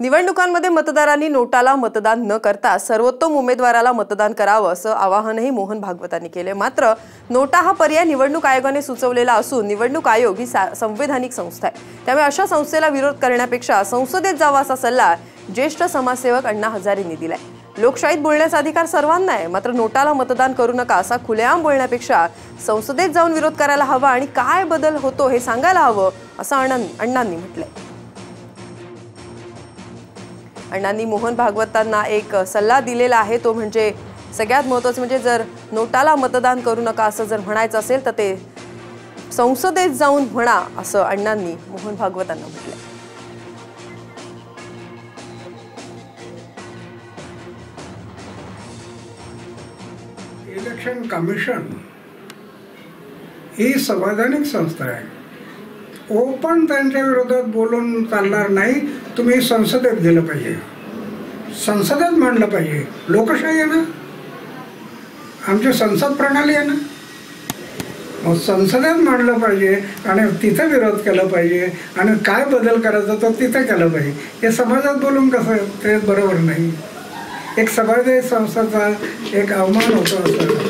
निवडणुकांमध्ये मतदारांनी नोटाला मतदान न करता सर्वोत्तम उमेदवाराला मतदान करावं असं आवाहनही मोहन भागवतांनी केले. मात्र नोटा हा पर्याय निवडणूक आयोगाने सुचवलेला असून निवडणूक आयोग ही सा- संवैधानिक संस्था आहे. त्यामुळे अशा संस्थेला विरोध करण्यापेक्षा संसदेत जावा असा सल्ला ज्येष्ठ समाजसेवक अण्णा हजारेंनी दिलाय. लोकशाहीत बोलण्याचा अधिकार सर्वांना आहे मात्र नोटाला मतदान करू नका असा खुलेआम बोलण्यापेक्षा संसदेत जाऊन विरोध करायला हवा आणि काय बदल होतो हे सांगायला हवं असं अण्णां अण्णांनी म्हटलंय. अण्णांनी मोहन भागवतांना एक सल्ला दिलेला आहे. तो म्हणजे सगळ्यात महत्त्वाचं म्हणजे जर नोटाला मतदान करू नका असं जर म्हणायचं असेल तर ते संसदेत जाऊन म्हणा असं अण्णांनी मोहन भागवतांना म्हटलं इलेक्शन कमिशन ही संवैधानिक संस्था आहे. ओपन त्यांच्या विरोधात बोलून चालणार नाही. तुम्ही संसदेत गेलं पाहिजे. संसदेत मांडलं पाहिजे. लोकशाही आहे ना? आमची संसद प्रणाली आहे ना? मग संसदेत मांडलं पाहिजे आणि तिथं विरोध केला पाहिजे आणि काय बदल करायचा तो तिथं केलं पाहिजे. हे समाजात बोलून कसं ते बरोबर नाही. एक समाजाची संस्थाचा एक अवमान होतो असं.